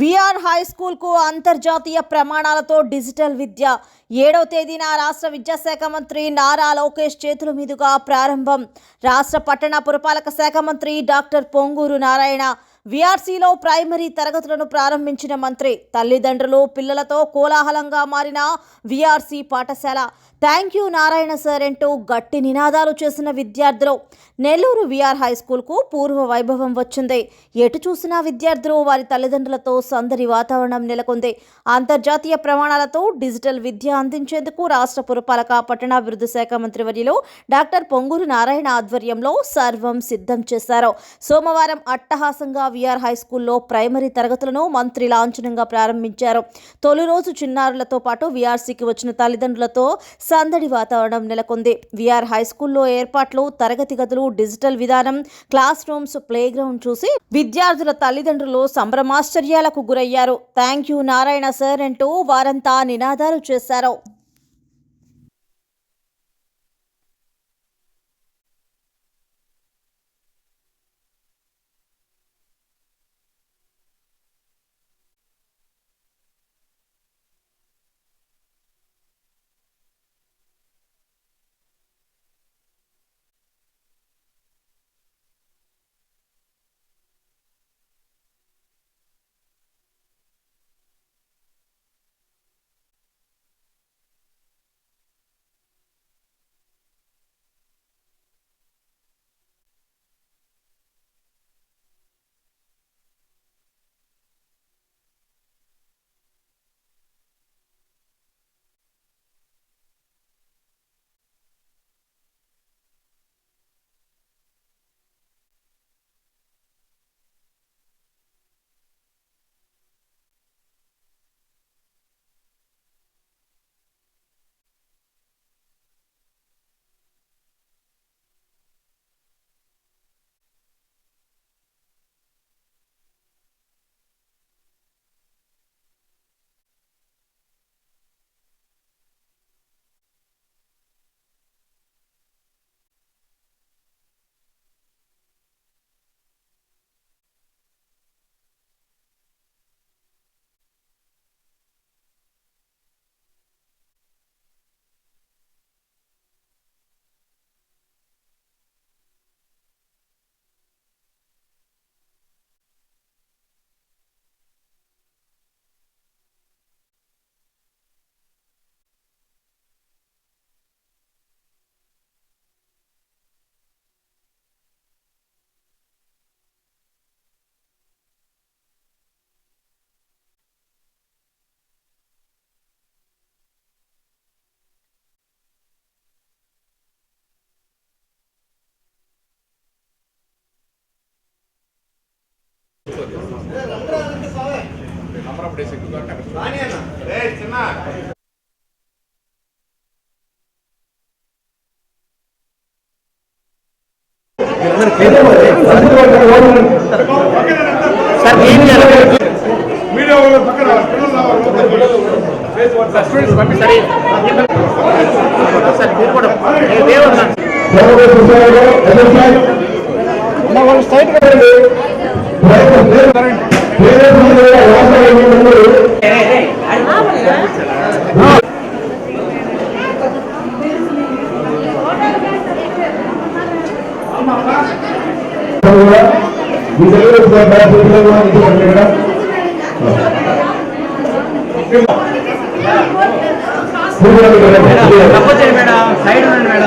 VR high స్కూల్కు అంతర్జాతీయ ప్రమాణాలతో డిజిటల్ విద్య. ఏడవ తేదీన రాష్ట్ర విద్యాశాఖ మంత్రి నారా లోకేష్ చేతుల మీదుగా ప్రారంభం. రాష్ట్ర పట్టణ పురపాలక శాఖ మంత్రి డాక్టర్ పొంగూరు నారాయణ విఆర్సీలో ప్రైమరీ తరగతులను ప్రారంభించిన మంత్రి. తల్లిదండ్రులు పిల్లలతో కోలాహలంగా మారిన విఆర్సీ పాఠశాల. థ్యాంక్ యూ నారాయణ సార్ అంటూ గట్టి నినాదాలు చేసిన విద్యార్థులు. నెల్లూరు విఆర్ హై స్కూల్కు పూర్వ వైభవం వచ్చింది. ఎటు చూసినా విద్యార్థులు వారి తల్లిదండ్రులతో సందడి వాతావరణం నెలకొంది. అంతర్జాతీయ ప్రమాణాలతో డిజిటల్ విద్య అందించేందుకు రాష్ట్ర పురపాలక పట్టణాభివృద్ధి శాఖ మంత్రి వర్యలో డాక్టర్ పొంగూరు నారాయణ ఆధ్వర్యంలో సర్వం సిద్ధం చేశారు. సోమవారం అట్టహాసంగా విఆర్ హై స్కూల్లో ప్రైమరీ తరగతులను మంత్రి లాంఛనంగా ప్రారంభించారు. తొలి రోజు చిన్నారులతో పాటు విఆర్సీకి వచ్చిన తల్లిదండ్రులతో సందడి వాతావరణం నెలకొంది. విఆర్ హై స్కూల్లో ఏర్పాట్లు తరగతి గదులు డిజిటల్ విధానం క్లాస్ రూమ్స్ ప్లే గ్రౌండ్ చూసి విద్యార్థుల తల్లిదండ్రులు సంభ్రమాశ్చర్యాలకు గురయ్యారు. థ్యాంక్ యూ నారాయణ సార్ అంటూ వారంతా నినాదాలు చేశారు. మీడియా వాళ్ళు మేడం సైడ్ ఉండండి మేడం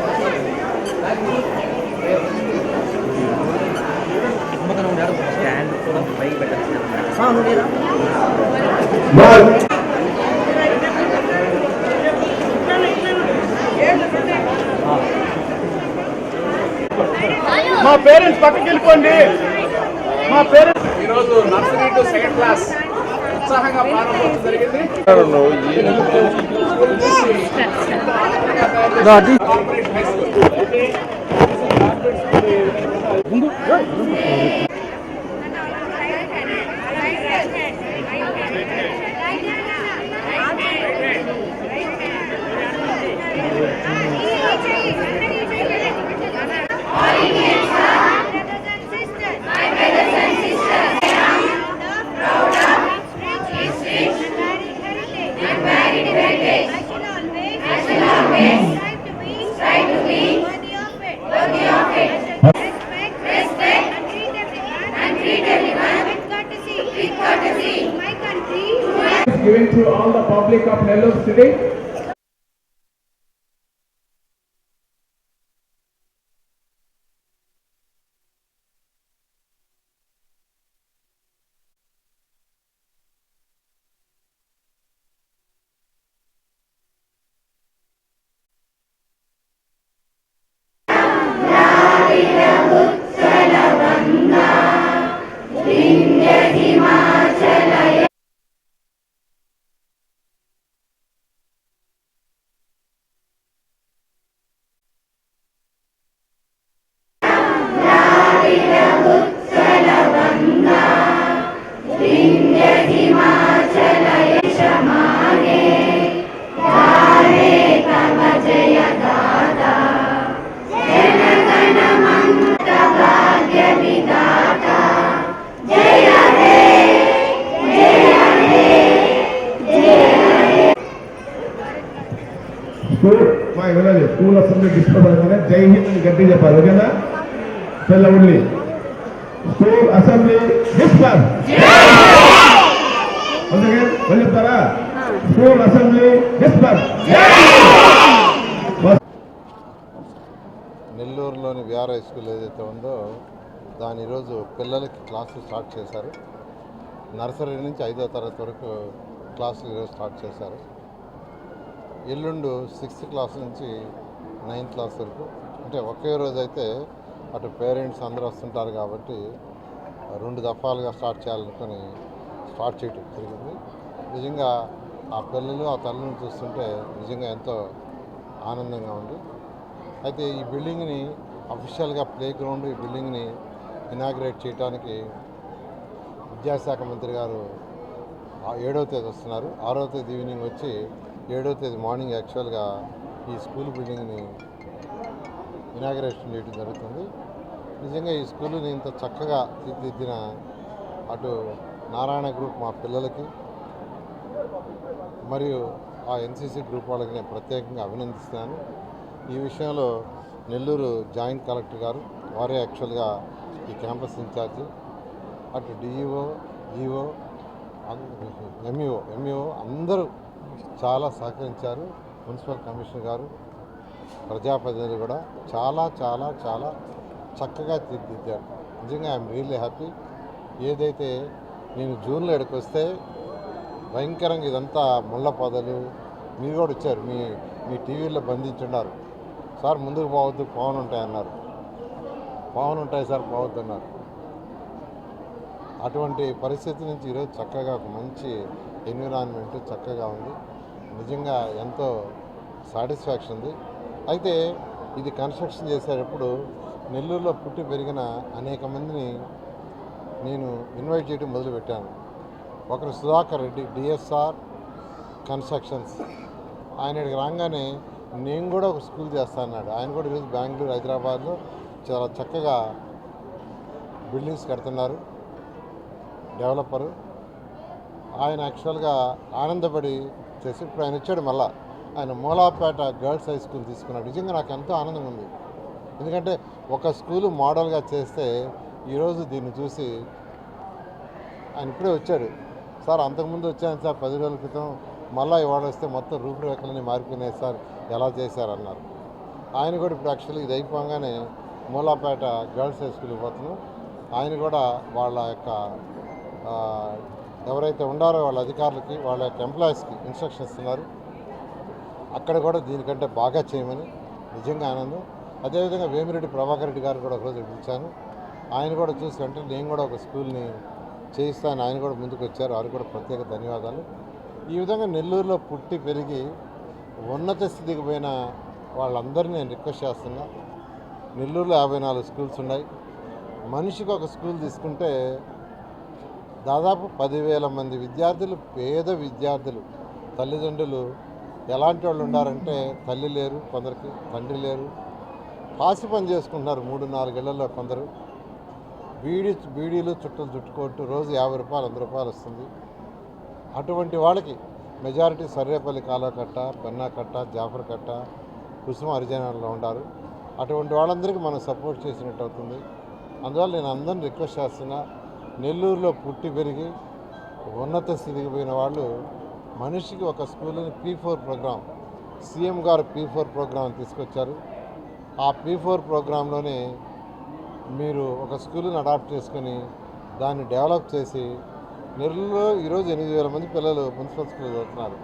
మా పేరెంట్స్ పక్కకి వెళ్ళిపోండి. ఈరోజు నర్సరీ టు సెకండ్ క్లాస్ ఉత్సాహంగా ప్రారంభోత్సవం జరిగింది. Corporate high school public of Nellore city. వినాలి school assembly discuss Jai Hind అని గట్టి చెప్పాలి ఓకేనా? తెల్ల ఉండి స్కూల్ అసెంబ్లీ డిస్టర్బ్ అందుకే మళ్ళీ చెప్తారా? స్కూల్ అసెంబ్లీ డిస్టర్బ్ నెల్లూరులోని విఆర్ హై స్కూల్ ఏదైతే ఉందో దాని ఈరోజు పిల్లలకి క్లాసులు స్టార్ట్ చేశారు. నర్సరీ నుంచి ఐదో తరగతి వరకు క్లాసులు ఈరోజు స్టార్ట్ చేశారు. ఎల్లుండు సిక్స్త్ క్లాస్ నుంచి నైన్త్ క్లాస్ వరకు. అంటే ఒకే రోజు అయితే అటు పేరెంట్స్ అందరూ వస్తుంటారు కాబట్టి రెండు దఫాలుగా స్టార్ట్ చేయాలనుకొని స్టార్ట్ చేయటం జరిగింది. నిజంగా ఆ పిల్లలు ఆ తల్లిని చూస్తుంటే నిజంగా ఎంతో ఆనందంగా ఉంది. అయితే ఈ బిల్డింగ్ని అఫీషియల్గా ప్లే గ్రౌండ్ ఈ బిల్డింగ్ని ఇనాగ్రేట్ చేయడానికి విద్యాశాఖ మంత్రి గారు ఏడవ తేదీ వస్తున్నారు. ఆరో తేదీ ఈవినింగ్ వచ్చి ఏడవ తేదీ మార్నింగ్ యాక్చువల్గా ఈ స్కూల్ బిల్డింగ్ని ఇనాగ్రేషన్ చేయడం జరుగుతుంది. నిజంగా ఈ స్కూల్ని ఇంత చక్కగా తీర్చిదిద్దిన అటు నారాయణ గ్రూప్ మా పిల్లలకి మరియు ఆ ఎన్సీసీ గ్రూప్ వాళ్ళకి నేను ప్రత్యేకంగా అభినందిస్తున్నాను. ఈ విషయంలో నెల్లూరు జాయింట్ కలెక్టర్ గారు వారే యాక్చువల్గా ఈ క్యాంపస్ ఇన్ఛార్జి. అటు డిఈఓ ఈఓ ఎంఈఓ ఎంఈఓ అందరూ చాలా సహకరించారు. మున్సిపల్ కమిషనర్ గారు ప్రజాప్రతినిధులు కూడా చాలా చాలా చాలా చక్కగా తీర్చిదిద్దారు. నిజంగా ఐఎమ్ రియల్లీ హ్యాపీ. ఏదైతే నేను జూన్లో ఇక్కడికి వస్తే భయంకరంగా ఇదంతా ముళ్ళ పొదలు మీరు కూడా వచ్చారు మీ మీ టీవీలో బంధించున్నారు సార్ ముందుకు పోవద్దు పవన్ ఉంటాయి అన్నారు పవన్ ఉంటాయి సార్ పోవద్దు అన్నారు అటువంటి పరిస్థితి నుంచి ఈరోజు చక్కగా ఒక మంచి ఎన్విరాన్మెంట్ చక్కగా ఉంది. నిజంగా ఎంతో సాటిస్ఫాక్షన్ ఉంది. అయితే ఇది కన్స్ట్రక్షన్ చేసేటప్పుడు నెల్లూరులో పుట్టి పెరిగిన అనేక మందిని నేను ఇన్వైట్ చేయడం మొదలుపెట్టాను. ఒకరు సుధాకర్ రెడ్డి డిఎస్ఆర్ కన్స్ట్రక్షన్స్. ఆయన ఇక్కడికి రాగానే నేను కూడా ఒక స్కూల్ చేస్తా అన్నాడు. ఆయన కూడా ఈరోజు బెంగళూరు హైదరాబాద్లో చాలా చక్కగా బిల్డింగ్స్ కడుతున్నారు. డెవలపరు. ఆయన యాక్చువల్గా ఆనందపడి చేసి ఇప్పుడు ఆయన వచ్చాడు మళ్ళా. ఆయన మూలాపేట గర్ల్స్ హై స్కూల్ తీసుకున్నాడు. నిజంగా నాకు ఎంతో ఆనందంగా ఉంది. ఎందుకంటే ఒక స్కూలు మోడల్గా చేస్తే ఈరోజు దీన్ని చూసి ఆయన ఇప్పుడే వచ్చాడు. సార్ అంతకుముందు వచ్చాను సార్ పది రోజుల క్రితం. మళ్ళీ ఇవాళ వస్తే మొత్తం రూపురేఖలన్నీ మారిపోయినాయి సార్. ఎలా చేశారన్నారు ఆయన కూడా ఇప్పుడు యాక్చువల్లీ ఇది అయిపోగానే మూలాపేట గర్ల్స్ హై స్కూల్కి పోతున్నాం. ఆయన కూడా వాళ్ళ యొక్క ఎవరైతే ఉండారో వాళ్ళ అధికారులకి వాళ్ళ యొక్క ఎంప్లాయీస్కి ఇన్స్ట్రక్షన్ ఇస్తున్నారు. అక్కడ కూడా దీనికంటే బాగా చేయమని నిజంగా ఆనందం. అదేవిధంగా వేమిరెడ్డి ప్రభాకర్ రెడ్డి గారు కూడా ఒకరోజు పిలిచాను. ఆయన కూడా చూసి అంటే నేను కూడా ఒక స్కూల్ని చేయిస్తాను ఆయన కూడా ముందుకు వచ్చారు. వారికి కూడా ప్రత్యేక ధన్యవాదాలు. ఈ విధంగా నెల్లూరులో పుట్టి పెరిగి ఉన్నత స్థితికి పోయిన వాళ్ళందరినీ నేను రిక్వెస్ట్ చేస్తున్నా. నెల్లూరులో యాభై నాలుగు స్కూల్స్ ఉన్నాయి. మనిషికి ఒక స్కూల్ తీసుకుంటే దాదాపు పదివేల మంది విద్యార్థులు పేద విద్యార్థులు తల్లిదండ్రులు ఎలాంటి వాళ్ళు ఉండారంటే తల్లి లేరు కొందరికి తండ్రి లేరు. పాసి పని చేసుకుంటున్నారు మూడు నాలుగేళ్ళలో కొందరు. బీడీ బీడీలు చుట్టలు చుట్టుకోట్టు రోజు యాభై రూపాయలు వంద రూపాయలు వస్తుంది. అటువంటి వాళ్ళకి మెజారిటీ సర్రేపల్లి కాలకట్ట పెన్నాకట్ట జాఫర్ కట్ట కుసుమ హరిజనాల్లో ఉండారు. అటువంటి వాళ్ళందరికీ మనం సపోర్ట్ చేసినట్టు అవుతుంది. అందువల్ల నేను అందరిని రిక్వెస్ట్ చేస్తున్నా నెల్లూరులో పుట్టి పెరిగి ఉన్నత స్థితికి పోయిన వాళ్ళు మనిషికి ఒక స్కూల్ని పీ ఫోర్ ప్రోగ్రామ్ సీఎం గారు పీ ఫోర్ ప్రోగ్రాం తీసుకొచ్చారు. ఆ పీ ఫోర్ ప్రోగ్రాంలోనే మీరు ఒక స్కూల్ని అడాప్ట్ చేసుకొని దాన్ని డెవలప్ చేసి నెల్లూరులో ఈరోజు ఎనిమిది వేల మంది పిల్లలు మున్సిపల్ స్కూల్ చదువుతున్నారు.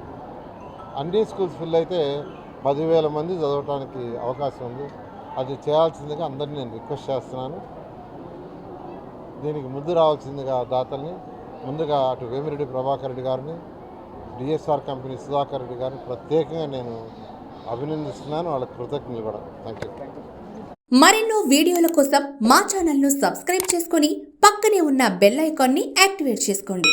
అన్ని స్కూల్స్ ఫిల్ అయితే పదివేల మంది చదవటానికి అవకాశం ఉంది. అది చేయాల్సిందిగా అందరినీ నేను రిక్వెస్ట్ చేస్తున్నాను. దీనికి ముందు రావాల్సిందిగా దాతల్ని ముందుగా అటు వేమిరెడ్డి ప్రభాకర్ రెడ్డి గారిని డిఎస్ఆర్ కంపెనీ సుధాకర్ రెడ్డి గారిని ప్రత్యేకంగా నేను అభినందిస్తున్నాను. వాళ్ళకి కృతజ్ఞతలు కూడా. థ్యాంక్ యూ మరెన్నో వీడియోల కోసం మా ఛానల్ను సబ్స్క్రైబ్ చేసుకొని పక్కనే ఉన్న బెల్ ఐకాన్ని యాక్టివేట్ చేసుకోండి.